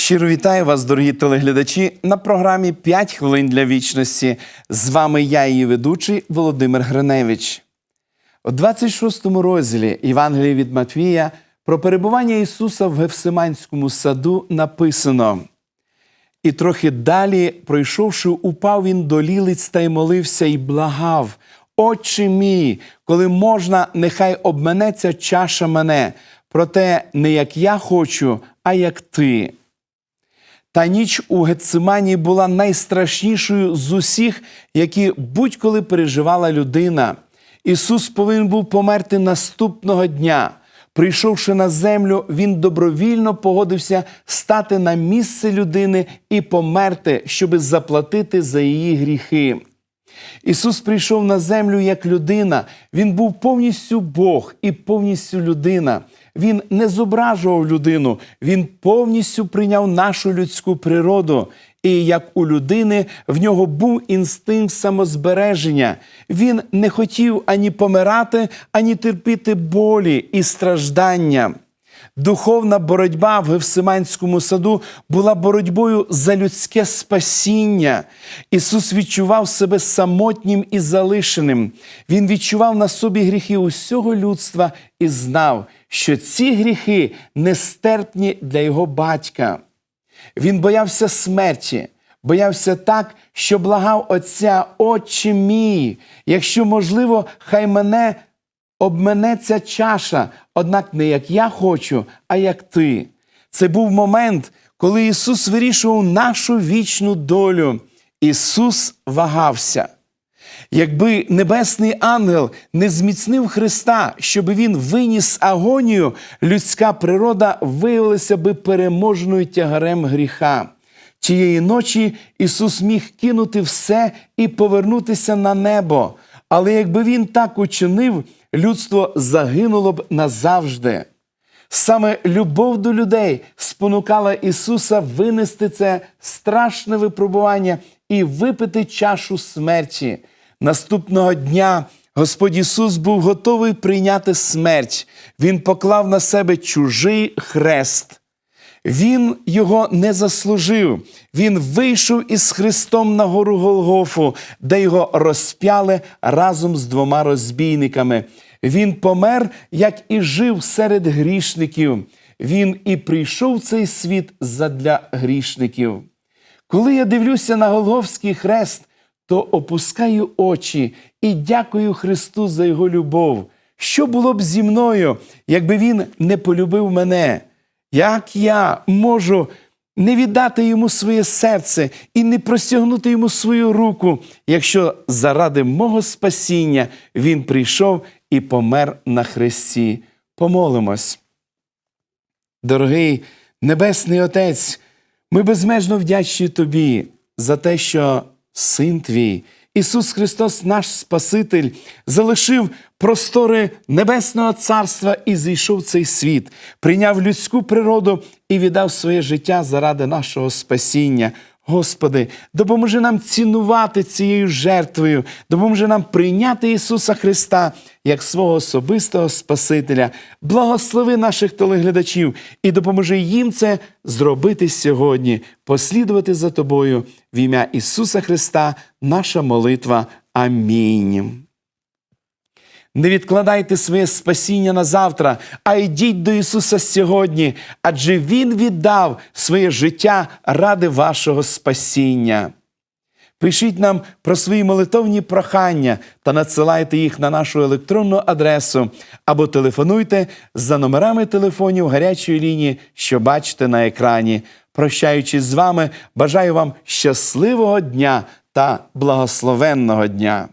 Щиро вітаю вас, дорогі телеглядачі, на програмі «5 хвилин для вічності. З вами я, її ведучий Володимир Гриневич. У 26 розділі Євангелія від Матвія про перебування Ісуса в Гефсиманському саду написано. І трохи далі, пройшовши, упав він до лілиць та й молився, і благав. Отче мій, коли можна, нехай обменеться чаша мене, проте не як я хочу, а як ти. Та ніч у Гецимані була найстрашнішою з усіх, які будь-коли переживала людина. Ісус повинен був померти наступного дня. Прийшовши на землю, Він добровільно погодився стати на місце людини і померти, щоби заплатити за її гріхи. Ісус прийшов на землю як людина. Він був повністю Бог і повністю людина. Він не зображував людину, він повністю прийняв нашу людську природу. І як у людини в нього був інстинкт самозбереження. Він не хотів ані помирати, ані терпіти болі і страждання. Духовна боротьба в Гевсиманському саду була боротьбою за людське спасіння. Ісус відчував себе самотнім і залишеним. Він відчував на собі гріхи усього людства і знав, що ці гріхи нестерпні для його батька. Він боявся смерті, боявся так, що благав Отця, Отче мій, якщо можливо, хай мене обменеться чаша, однак не як я хочу, а як ти. Це був момент, коли Ісус вирішував нашу вічну долю. Ісус вагався. Якби небесний ангел не зміцнив Христа, щоб він виніс агонію, людська природа виявилася би переможною тягарем гріха. Тієї ночі Ісус міг кинути все і повернутися на небо. Але якби він так учинив, людство загинуло б назавжди. Саме любов до людей спонукала Ісуса винести це страшне випробування і випити чашу смерті. Наступного дня Господь Ісус був готовий прийняти смерть. Він поклав на себе чужий хрест. Він його не заслужив. Він вийшов із Христом на гору Голгофу, де його розп'яли разом з двома розбійниками. Він помер, як і жив серед грішників. Він і прийшов в цей світ задля грішників. Коли я дивлюся на Голговський хрест, то опускаю очі і дякую Христу за Його любов. Що було б зі мною, якби Він не полюбив мене? Як я можу не віддати йому своє серце і не простягнути йому свою руку, якщо заради мого спасіння Він прийшов і помер на хресті? Помолимось. Дорогий Небесний Отець, ми безмежно вдячні Тобі за те, що Син Твій, Ісус Христос, наш Спаситель, залишив простори Небесного Царства і зійшов в цей світ, прийняв людську природу і віддав своє життя заради нашого спасіння. Господи, допоможи нам цінувати цією жертвою, допоможи нам прийняти Ісуса Христа як свого особистого Спасителя. Благослови наших телеглядачів і допоможи їм це зробити сьогодні, послідувати за Тобою в ім'я Ісуса Христа, наша молитва. Амінь. Не відкладайте своє спасіння на завтра, а йдіть до Ісуса сьогодні, адже Він віддав своє життя ради вашого спасіння. Пишіть нам про свої молитовні прохання та надсилайте їх на нашу електронну адресу або телефонуйте за номерами телефонів гарячої лінії, що бачите на екрані. Прощаючись з вами, бажаю вам щасливого дня та благословенного дня.